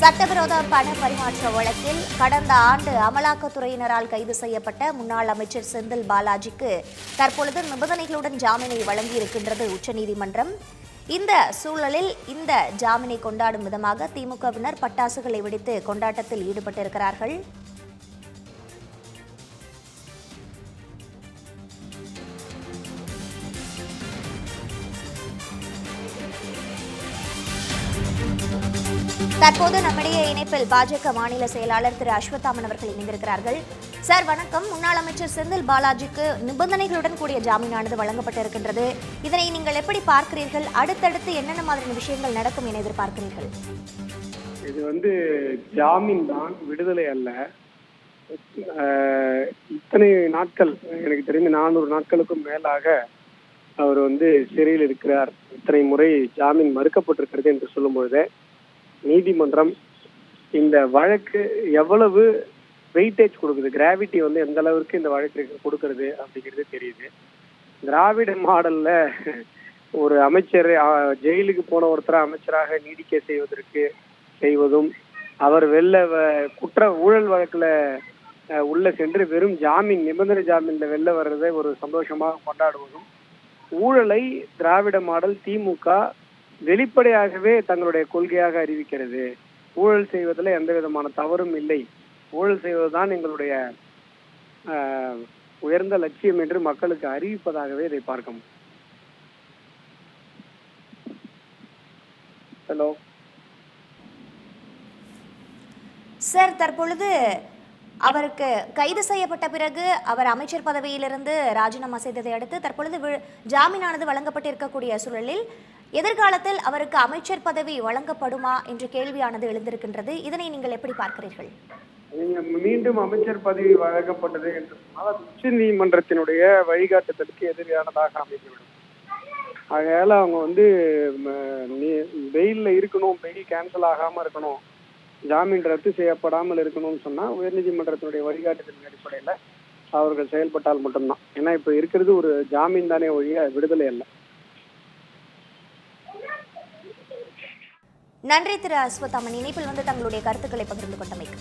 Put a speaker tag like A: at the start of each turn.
A: சட்டவிரோத பண பரிமாற்ற வழக்கில் கடந்த ஆண்டு அமலாக்கத்துறையினரால் கைது செய்யப்பட்ட முன்னாள் அமைச்சர் செந்தில் பாலாஜிக்கு தற்பொழுது நிபந்தனைகளுடன் ஜாமீனை வழங்கியிருக்கின்றது உச்சநீதிமன்றம். இந்த சூழலில் இந்த ஜாமீனை கொண்டாடும் விதமாக திமுகவினர் பட்டாசுகளை வெடித்து கொண்டாட்டத்தில் ஈடுபட்டிருக்கிறார்கள். தற்போது நம்முடைய இணைப்பில் பாஜக மாநில செயலாளர் திரு அஸ்வத்தாமன் அவர்கள் இணைந்திருக்கிறார்கள். சார் வணக்கம். முன்னாள் அமைச்சர் செந்தில் பாலாஜிக்கு நிபந்தனைகளுடன் கூடிய ஜாமீனானது வழங்கப்பட்டிருக்கின்றது. இதனை நீங்கள் எப்படி பார்க்கிறீர்கள்? அடுத்தடுத்து என்னென்ன மாதிரியான விஷயங்கள் நடக்கும் என எதிர்பார்க்கிறீர்கள்?
B: இது வந்து ஜாமீன் தான் விடுதலை அல்ல. ஆஹ் இத்தனை நாட்கள் எனக்கு தெரிந்து நானூறு நாட்களுக்கும் மேலாக அவர் வந்து சிறையில் இருக்கிறார். இத்தனை முறை ஜாமீன் மறுக்கப்பட்டிருக்கிறது என்று சொல்லும் நீதிமன்றம் இந்த வழக்கு எவ்வளவு வெயிட்டேஜ் கொடுக்குது? கிராவிட்டி வந்து எந்த அளவுக்கு இந்த வழக்கு கொடுக்கறது அப்படிங்கிறது தெரியுது. திராவிட மாடல்ல ஒரு அமைச்சர் ஜெயிலுக்கு போன ஒருத்தரை அமைச்சராக நீடிக்க செய்வதற்கு செய்வதும் அவர் வெளில வ- குற்ற ஊழல் வழக்குல உள்ள சென்று வெறும் ஜாமீன் நிபந்தனை ஜாமீன்ல வெளில வர்றதை ஒரு சந்தோஷமாக கொண்டாடுவதும் ஊழலை திராவிட மாடல் திமுக வெளிப்படையாகவே தங்களுடைய கொள்கையாக அறிவிக்கிறது. ஊழல் செய்வதில் எந்த விதமான தவறும் இல்லை. ஊழல் செய்வதுதான் எங்களுடைய உயர்ந்த லட்சியம் என்று மக்களுக்கு அறிவிப்பதாகவே இதை பார்க்க முடியும். ஹலோ
A: சார் தற்பொழுது அவருக்கு கைது செய்யப்பட்ட பிறகு அவர் அமைச்சர் பதவியிலிருந்து ராஜினாமா செய்ததை அடுத்து தற்பொழுது ஜாமீனானது வழங்கப்பட்டிருக்கக்கூடிய சூழலில் எதிர்காலத்தில் அவருக்கு அமைச்சர் பதவி வழங்கப்படுமா என்ற கேள்வியானது எழுந்திருக்கின்றது. இதனை நீங்கள் எப்படி பார்க்கிறீர்கள்?
B: மீண்டும் அமைச்சர் பதவி வழங்கப்பட்டது என்று சொன்னால் அது உச்ச நீதிமன்றத்தினுடைய வழிகாட்டுதலுக்கு எதிரானதாக அமைந்துவிடும். ஆகையால அவங்க வந்து வெயில்ல இருக்கணும் வெயில் கேன்சல் ஆகாம இருக்கணும். ஜாமீன் ரத்து செய்யப்படாமல் இருக்கணும்னு சொன்னா உயர்நீதிமன்றத்தினுடைய வழிகாட்டுதலின் அடிப்படையில அவர்கள் செயல்பட்டால் மட்டும்தான். ஏன்னா இப்ப இருக்கிறது ஒரு ஜாமீன் தானே ஒழிய விடுதலை அல்ல.
A: நன்றி திரு அஸ்வத்தாமன். இணைப்பில் வந்து தங்களுடைய கருத்துக்களை பகிர்ந்து கொண்டமைக்கு.